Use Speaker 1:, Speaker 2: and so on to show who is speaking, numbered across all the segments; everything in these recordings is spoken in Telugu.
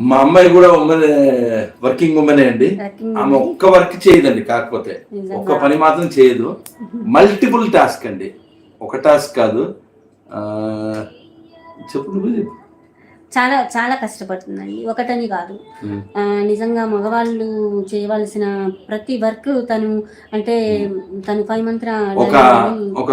Speaker 1: మా అమ్మాయి కూడా ఉమెన్ వర్కింగ్ ఉమెనే అండి. ఆమె. ఒక్క వర్క్ చేయదండి కాకపోతే. ఒక్క పని మాత్రం చేయదు. మల్టిపుల్ టాస్క్ అండి. ఒక టాస్క్ కాదు. చెప్పు
Speaker 2: చాలా చాలా కష్టపడుతుందండి. ఒకటని కాదు. నిజంగా మగవాళ్ళు చేయవలసిన ప్రతి వర్క్ తను అంటే తను ఫైవ్ మంత్ర
Speaker 1: ఒక ఒక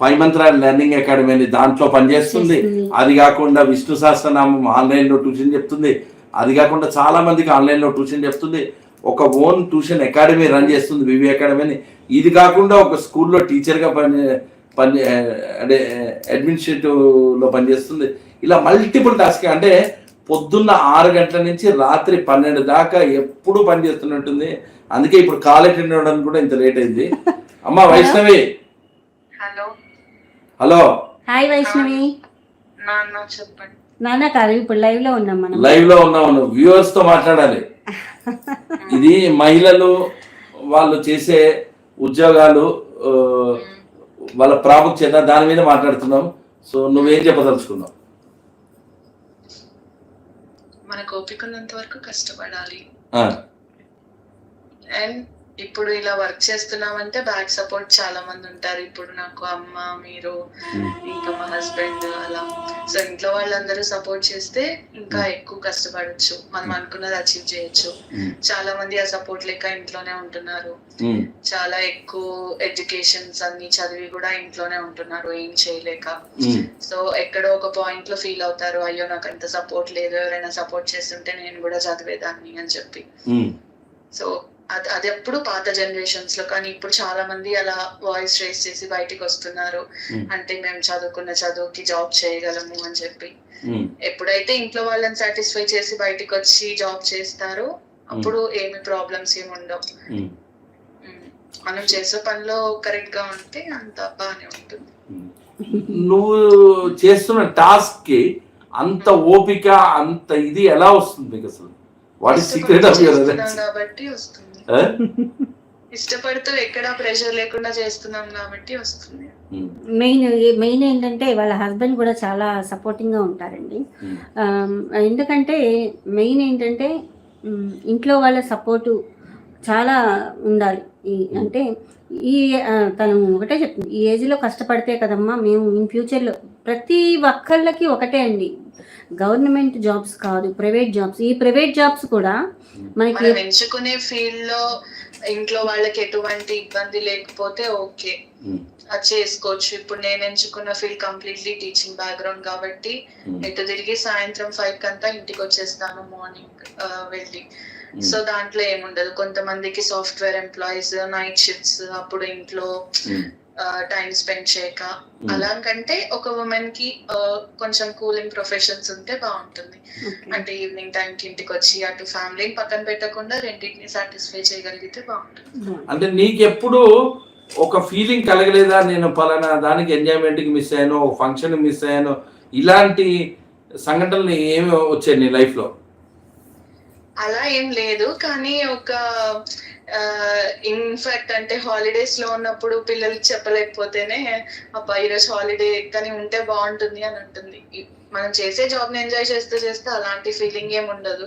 Speaker 1: ఫైవ్ మంత్ లెర్నింగ్ అకాడమీ అని దాంట్లో పనిచేస్తుంది.
Speaker 2: చేస్తుంది.
Speaker 1: అది కాకుండా విష్ణు సహస్రనామం ఆన్లైన్లో ట్యూషన్ చెప్తుంది. అది కాకుండా చాలా మందికి ఆన్లైన్లో ట్యూషన్ చెప్తుంది. ఒక ఓన్ ట్యూషన్ అకాడమీ రన్ చేస్తుంది వివి అకాడమీ అని. ఇది కాకుండా ఒక స్కూల్లో టీచర్గా పని పని అంటే అడ్మినిస్ట్రేటివ్లో పనిచేస్తుంది. ఇలా మల్టిపుల్ టాస్క్ అంటే పొద్దున్న ఆరు గంటల నుంచి రాత్రి పన్నెండు దాకా ఎప్పుడు పని చేస్తున్నట్టుంది అందుకే ఇప్పుడు కాల్ అటెండ్ అవ్వడానికి కూడా ఇంత లేట్ అయింది. అమ్మా వైష్ణవి
Speaker 3: హలో.
Speaker 2: హాయ్ వైష్ణవి.
Speaker 3: నాన్న చెప్పండి.
Speaker 2: నాన్న కాదు ఇప్పుడు లైవ్లో ఉన్నాం మనం.
Speaker 1: లైవ్లో ఉన్నావు వ్యూవర్స్తో మాట్లాడాలి. ఇది మహిళలు వాళ్ళు చేసే ఉద్యోగాలు వాళ్ళ ప్రాముఖ్యత దాని మీద మాట్లాడుతున్నాం. సో నువ్వేం చెప్పదలుచుకున్నావు?
Speaker 3: మనకు ఓపిక ఉన్నంత వరకు కష్టపడాలి.
Speaker 1: ఆ,
Speaker 3: అండ్ ఇప్పుడు ఇలా వర్క్ చేస్తున్నామంటే బ్యాక్ సపోర్ట్ చాలా మంది ఉంటారు. ఇప్పుడు నాకు అమ్మ మీరు
Speaker 1: ఉమ్,
Speaker 3: ఇంకా మా హస్బెండ్ అలా. సో ఇంట్లో వాళ్ళందరూ సపోర్ట్ చేస్తే ఇంకా ఎక్కువ కష్టపడొచ్చు. మనం అనుకున్నది అచీవ్ చేయొచ్చు. చాలా మంది ఆ సపోర్ట్ లేక ఇంట్లోనే ఉంటున్నారు. చాలా ఎక్కువ ఎడ్యుకేషన్స్ అన్ని చదివి కూడా ఇంట్లోనే ఉంటున్నారు. ఏం చేయలేక. సో ఎక్కడో ఒక పాయింట్లో ఫీల్ అవుతారు. అయ్యో నాకు అంత సపోర్ట్ లేదు. ఎవరైనా సపోర్ట్ చేస్తుంటే నేను కూడా చదివేదాన్ని అని చెప్పి. సో అది అది ఎప్పుడు పాత జనరేషన్స్లో కానీ ఇప్పుడు చాలా మంది అలా వాయిస్ రేస్ చేసి బయటికి వస్తున్నారు.
Speaker 1: Hmm.
Speaker 3: అంటే మేము చదువుకున్న చదువుకి జాబ్ చేయగలము అని చెప్పి.
Speaker 1: ఉమ్,
Speaker 3: ఎప్పుడైతే ఇంట్లో వాళ్ళని సాటిస్ఫై చేసి బయటికి వచ్చి జాబ్ చేస్తారో అప్పుడు ఏమి ప్రాబ్లమ్స్ ఏమి ఉండవు. Hmm. మనం చేసే పనిలో కరెక్ట్గా ఉంటే అంత బాగానే ఉంటుంది.
Speaker 1: నువ్వు చేస్తున్న టాస్క్కి అంత ఓపిక అంత ఇది ఎలా వస్తుంది మీకు అసలు? వాట్ సీక్రెట్
Speaker 3: కాబట్టి వస్తుంది. ఇష్టపడుతూ ఎక్కడ ప్రెషర్ లేకుండా చేస్తున్నాం కాబట్టి వస్తుంది.
Speaker 2: మెయిన్ మెయిన్ ఏంటంటే వాళ్ళ హస్బెండ్ కూడా చాలా సపోర్టింగ్గా ఉంటారండి ఎందుకంటే మెయిన్ ఏంటంటే ఇంట్లో వాళ్ళ సపోర్టు చాలా ఉండాలి. ఈ అంటే ఈ తను ఒకటే చెప్తుంది ఈ ఏజ్లో కష్టపడితే కదమ్మా మేము ఇన్ ఫ్యూచర్లో ప్రతి ఒక్కళ్ళకి ఒకటే అండి. గవర్నమెంట్ జాబ్స్ కాదు ప్రైవేట్ జాబ్స్. ఈ ప్రైవేట్ జాబ్స్ కూడా మనకి
Speaker 3: మనం ఎంచుకునే ఫీల్డ్లో ఇంట్లో వాళ్ళకి ఎటువంటి ఇబ్బంది లేకపోతే ఓకే. అది చేసుకోవచ్చు. ఇప్పుడు నేను ఎంచుకున్న ఫీల్డ్ కంప్లీట్లీ టీచింగ్ బ్యాక్గ్రౌండ్ కాబట్టి ఎటు తిరిగి సాయంత్రం ఫైవ్ కంతా ఇంటికి వచ్చేస్తాను మార్నింగ్ వెళ్ళి. సో దాంట్లో ఏముండదు. కొంతమందికి సాఫ్ట్వేర్ ఎంప్లాయీస్ నైట్ షిఫ్ట్స్ అప్పుడు ఇంట్లో టైం స్పెండ్ చేయక. అలాగంటే ఒక ఉమెన్కి కొంచెం కూలింగ్ ప్రొఫెషన్స్ ఉంటే బాగుంటుంది. అంటే ఈవినింగ్ టైం కి ఇంటికి వచ్చి అటు ఫ్యామిలీని పక్కన పెట్టకుండా రెండింటిని సాటిస్ఫై చేయగలిగితే బాగుంటుంది.
Speaker 1: అంటే నీకెప్పుడు ఒక ఫీలింగ్ కలగలేదా? నేను పలానా దానికి ఎంజాయ్మెంట్కి మిస్ అయ్యాను ఒక ఫంక్షన్ మిస్ అయ్యాను ఇలాంటి సంఘటనలు ఏమి వచ్చాయి నీ లైఫ్లో?
Speaker 3: అలా ఏం లేదు. కానీ ఒక ఇన్ఫాక్ట్ అంటే హాలిడేస్లో ఉన్నప్పుడు పిల్లలకి చెప్పలేకపోతేనే అబ్బా ఈరోజు హాలిడే కానీ ఉంటే బాగుంటుంది అని ఉంటుంది. మనం చేసే జాబ్ని ఎంజాయ్ చేస్తూ చేస్తే అలాంటి ఫీలింగ్ ఏం ఉండదు.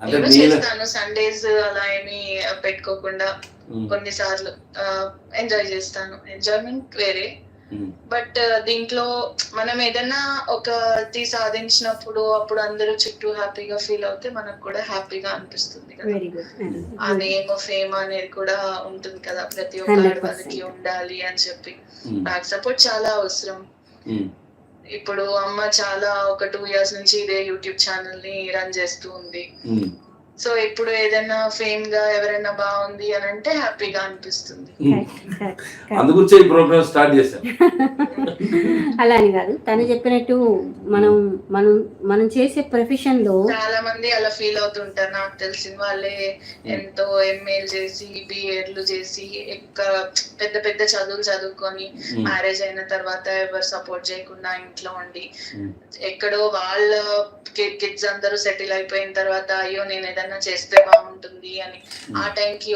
Speaker 3: నేను చేస్తాను. సండేస్ అలా ఏమి పెట్టుకోకుండా కొన్నిసార్లు ఎంజాయ్ చేస్తాను. ఎంజాయ్మెంట్ వేరే. బట్ దీంట్లో మనం ఏదైనా ఒకటి సాధించినప్పుడు అప్పుడు అందరూ చుట్టూ హ్యాపీగా ఫీల్ అవుతే మనకు కూడా హ్యాపీగా అనిపిస్తుంది కదా.
Speaker 2: వెరీ గుడ్
Speaker 3: ఆ నేమ్ ఫేమ్ అనేది కూడా ఉంటుంది కదా. ప్రతి ఒక్క
Speaker 2: 100%.
Speaker 3: ఆడవాళ్ళకి ఉండాలి అని చెప్పి. బ్యాక్ సపోర్ట్ చాలా అవసరం.
Speaker 1: ఉమ్,
Speaker 3: ఇప్పుడు అమ్మ చాలా ఒక టూ ఇయర్స్ నుంచి ఇదే యూట్యూబ్ ఛానల్ని రన్ చేస్తూ ఉంది.
Speaker 1: ఉమ్,
Speaker 3: సో ఇప్పుడు ఏదైనా ఫేమ్గా ఎవరైనా బాగుంది అని అంటే హ్యాపీగా అనిపిస్తుంది.
Speaker 1: ఉమ్. అందుగురించే ఈ ప్రోగ్రామ్ స్టార్ట్
Speaker 2: అలా అని కాదు. తను చెప్పినట్టు మనం మనం మనం చేసే ప్రొఫెషన్లో
Speaker 3: చాలా మంది అలా ఫీల్ అవుతుంటారు. నాకు తెలిసిన వాళ్ళే ఎంతో ఎంఏలు చేసి బిఏడ్లు చేసి ఎక్క పెద్ద పెద్ద చదువులు చదువుకొని మ్యారేజ్ అయిన తర్వాత ఎవరు సపోర్ట్ చేయకుండా ఇంట్లో ఉండి
Speaker 1: ఉమ్,
Speaker 3: ఎక్కడో వాళ్ళ కిడ్స్ అందరూ సెటిల్ అయిపోయిన తర్వాత అయ్యో నేను ఏదైనా చేస్తే బాగుంటుంది అని. ఆ టైంకి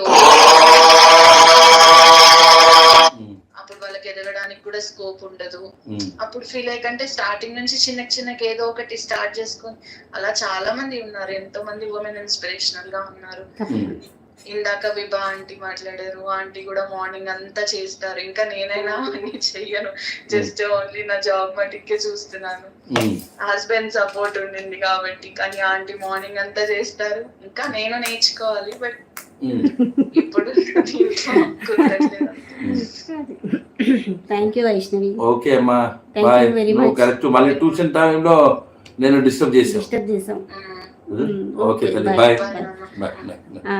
Speaker 3: అప్పుడు వాళ్ళకి ఎదగడానికి కూడా స్కోప్ ఉండదు. అప్పుడు ఫీల్ అయ్యకంటే స్టార్టింగ్ నుంచి చిన్న చిన్నకి ఏదో ఒకటి స్టార్ట్ చేసుకొని అలా చాలా మంది ఉన్నారు. ఎంతో మంది ఉమెన్ ఇన్స్పిరేషనల్గా ఉన్నారు. ఇందాక విభా ఆంటీ మాట్లాడారు ఆంటీ కూడా మార్నింగ్ అంతా చేస్తారు. ఇంకా నేనైనా అన్ని చెయ్యను. జస్ట్ ఓన్లీ నా జాబ్ మటుకే చూస్తున్నాను. హస్బెండ్ సపోర్ట్ ఉండింది కాబట్టి కానీ ఆంటీ మార్నింగ్ అంతా చేస్తారు. ఇంకా నేను నేర్చుకోవాలి బట్ ఇప్పుడు.
Speaker 2: థ్యాంక్ యూ వైష్ణవి
Speaker 1: ఓకే అమ్మా. బాయ్ నువ్వు. కరెక్ట్ మళ్ళీ ట్యూషన్ టైంలో నేను డిస్టర్బ్ చేసాను
Speaker 2: డిస్టర్బ్ చేసాం.
Speaker 1: ఓకే తల్లి. Bye bye